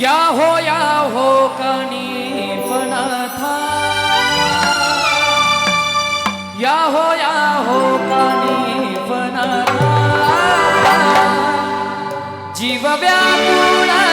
या हो या हो कणी पण था या हो या हो कणी पण जीव व्याकुळा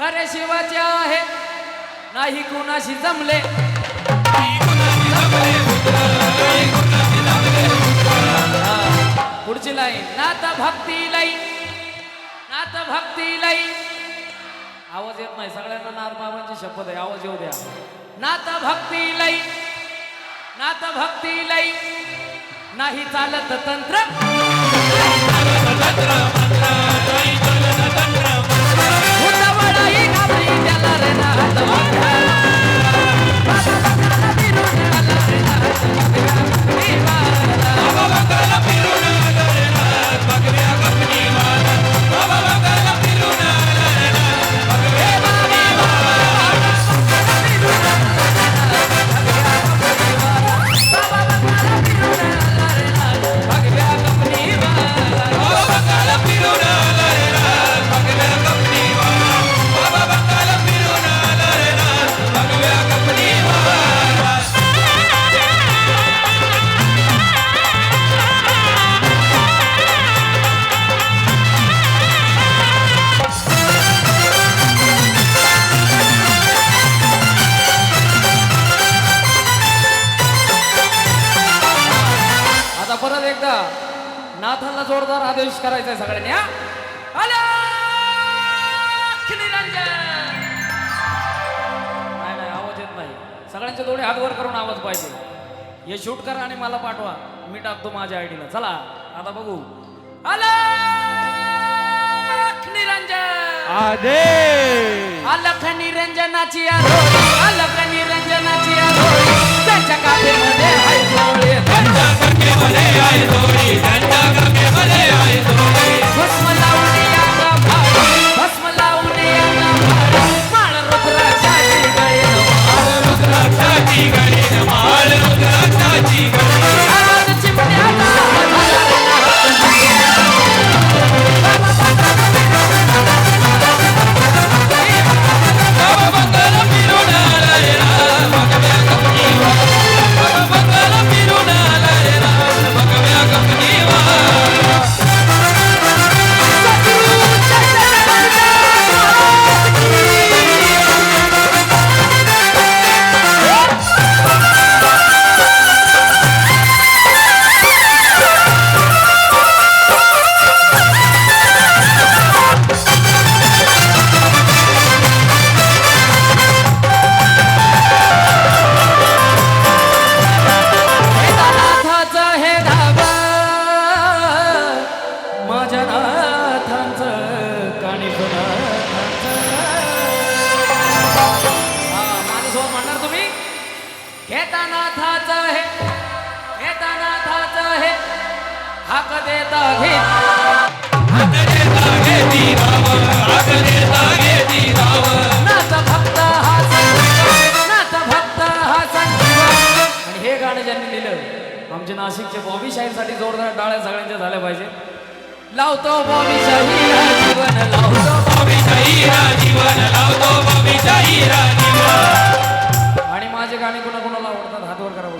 खरे शिवाचे आहे. नाही कुणाशी जमले. पुढची लाईन. नात भक्ती लाई. नात भक्ती लाई. आवाज येत नाही. सगळ्यांना नार बाबांची शपथ आहे. आवाज येऊ द्या. नात भक्ती लाई. नात भक्ती लाई. नाही चालत तंत्र. Viva जोरदार आदेश करायचा आहे सगळ्यांनी नाही नाही आवाज येत नाही. सगळ्यांचे दोन्ही हात वर करून आवाज पाहिजे. हे शूट करा आणि मला पाठवा. मी टाकतो माझ्या आयडीला चला आता बघू. अलख निरंजन आदेश! अलख निरंजनाची आरोळी अलख निरंजनाची आरोळी. त्यांच्या काठीमध्ये आहे जोळी भस्म जोरदार टाळ्या सगळ्यांच्या झाल्या पाहिजे. लावतो बॉबी शाही जीवन लावतो आणि माझे गाणे कोणा कोणाला आवडतात? हातवर करा बघू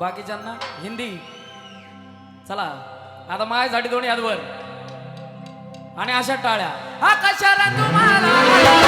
बाकीच्यांना हिंदी. चला आता माझ्यासाठी दोन्ही हातवर. आणि अशा टाळ्या. हा कशाला तुम्हाला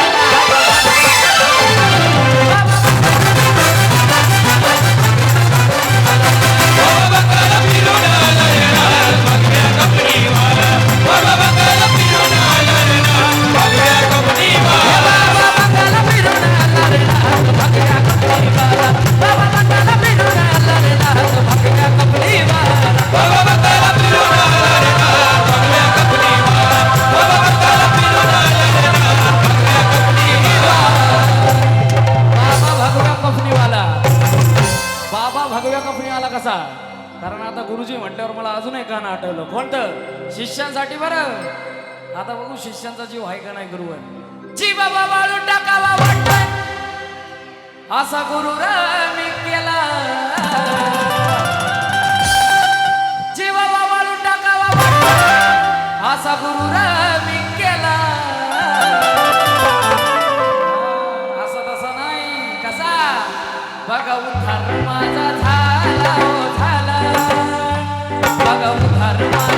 शिष्यांसाठी बरं. आता बघू शिष्यांचा जीव आहे का नाही गुरुवर. जी बाबा वाळू टाकावा वाटत असा गुरु मी केला. जी बाबा वाळू टाकावा वाटत असा गुरु मी केला. असा तसा नाही. कसा? बघा उद्धार माझा झाला हो झाला. बघा उद्धार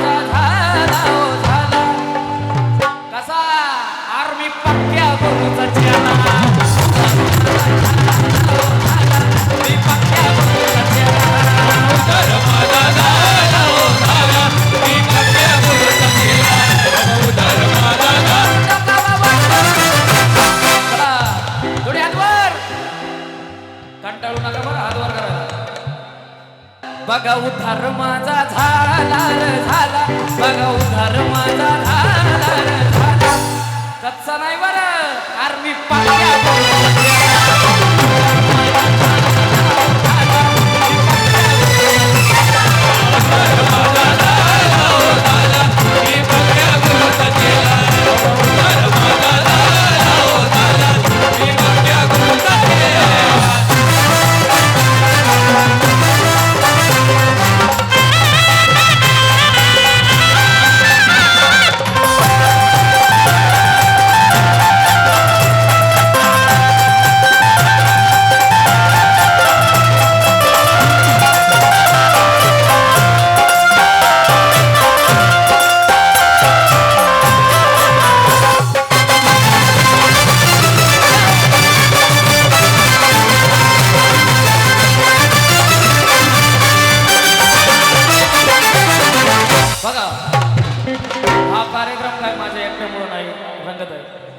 गुरुचा चेला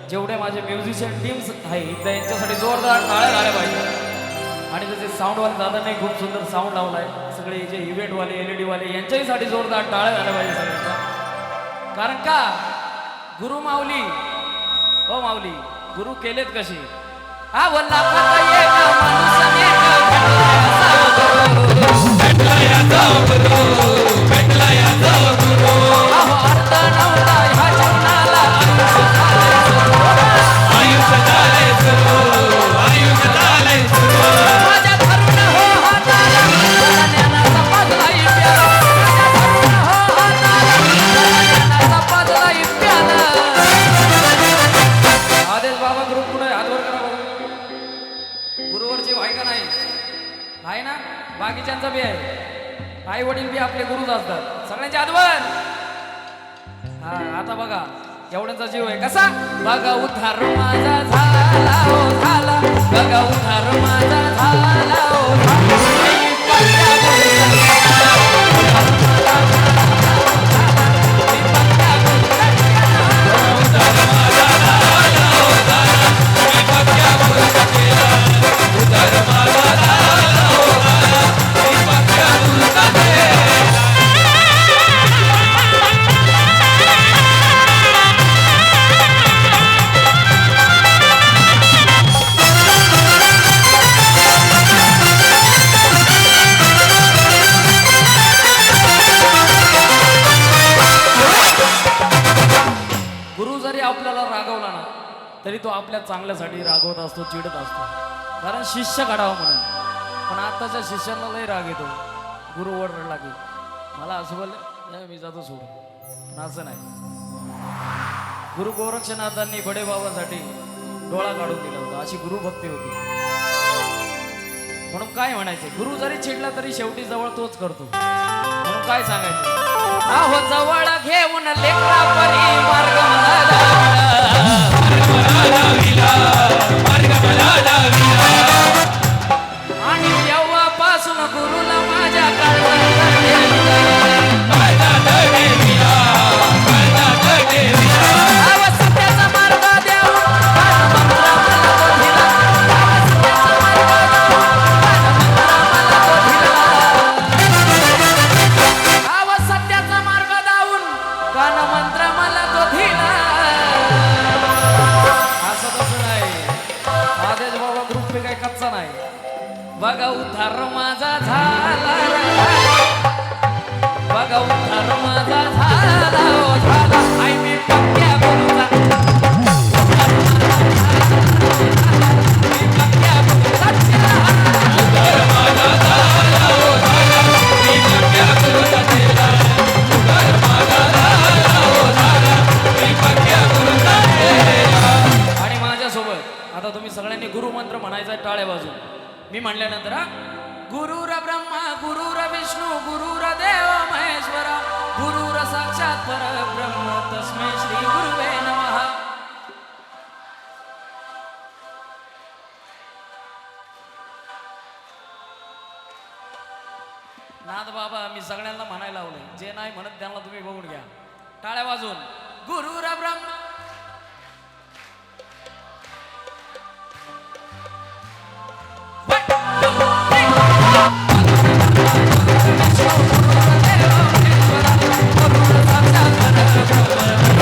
जेवढे माझे म्युझिशियन टीम्स आहे त्यांच्यासाठी जोरदार टाळ्या झाल्या पाहिजे. आणि जसे साऊंडवाले नाही खूप सुंदर साऊंड लावला आहे सगळे जे इव्हेंटवाले एल ई डीवाले यांच्याहीसाठी जोरदार टाळ्या झाल्या पाहिजे सगळ्यांचा. कारण का? गुरु माऊली. हो माऊली गुरु केलेत कशी हा वल्ला असतो चिडत असतो. कारण शिष्य घडावा म्हणून. पण आत्ताच्या शिष्याला लय राग येतो. गुरु ओरडला की मला असं बोलले "नाही, मी जातो सोडून. पण असं नाही. गुरु गोरक्षनाथांनी बडेबाबासाठी डोळा काढून दिला होता. अशी गुरुभक्ती होती. म्हणून काय म्हणायचं? गुरु जरी चिडला तरी शेवटी जवळ तोच करतो. म्हणून काय सांगायचं? आहो जवळ घेऊन लेकरा परी मार्ग आणि तेव्हापासून गुरुला माझ्या सत्याचा म्हणल्यानंतर गुरुर ब्रह्मा गुरुर विष्णू गुरुर देव महेश्वर गुरुर साक्षात परब्रह्म तस्मे श्री गुरुवे नम. नाद बाबा मी सगळ्यांना म्हणायला लावले जे नाही म्हणत त्यांना तुम्ही बघून घ्या. टाळ्या वाजून गुरुर ब्रह्मा Thank you.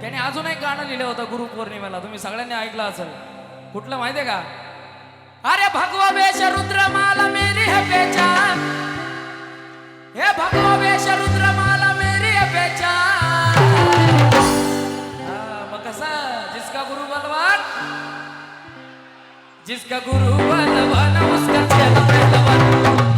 त्याने अजून एक गाणं लिहिलं होतं गुरु पौर्णिमेला तुम्ही सगळ्यांनी ऐकलं असेल. कुठलं माहितीये का? अरे भगवा वेश रुद्रमाला मेरी है पहचान. हे भगवा वेश रुद्रमाला मेरी है पहचान. हा, मग कसा? जिसका गुरु बलवान जिसका गुरु बलवान उसका चल पहलवान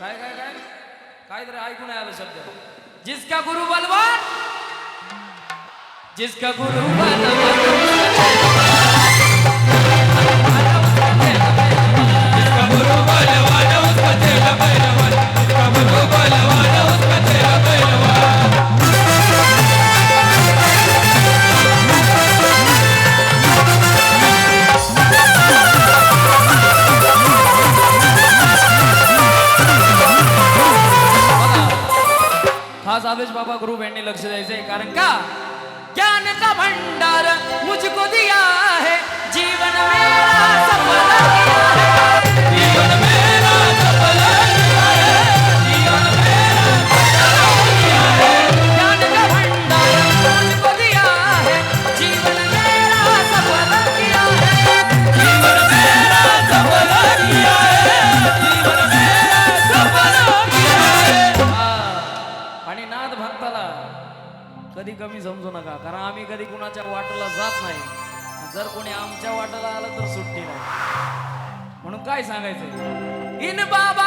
काय काय काय? काय तरी ऐकून आलं शब्द. जिसका गुरु बलवान जिसका गुरु बलवान बाबा गुरु यांनी लक्ष द्यायचंय. कारण का? ज्ञानचा भंडार काय सांगायचंय? इन बाबा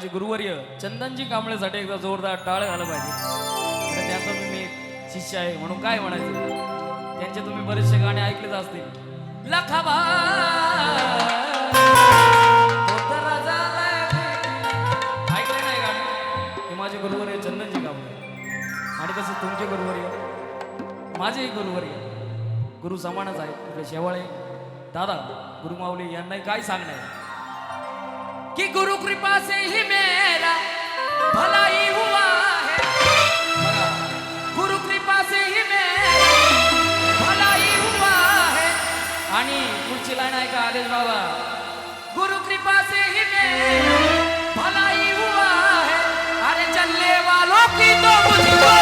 माझे गुरुवर्य चंदनजी कांबळेसाठी एकदा जोरदार टाळ झालं पाहिजे. तर त्यांचा मी मी शिष्य आहे म्हणून काय म्हणायचं? त्यांचे तुम्ही बरेचसे गाणे ऐकलेच असतील. लखाबा. होता राजा. नाही चंदनजी कांबळे. आणि तसं तुमचे गुरुवर्य माझेही गुरुवर्य गुरु समानच आहे आपले शेवाळे. दादा गुरुमाऊली यांनाही काय सांगणार कि गुरु कृपा से ही मेरा भलाई हुआ है। गुरु कृपा से ही मेरा भलाई हुआ है। आणि आहे का आदेश बाबा। गुरु कृपा से ही मेरा भलाई हुआ है। अरे चलने वालों की तो मुझको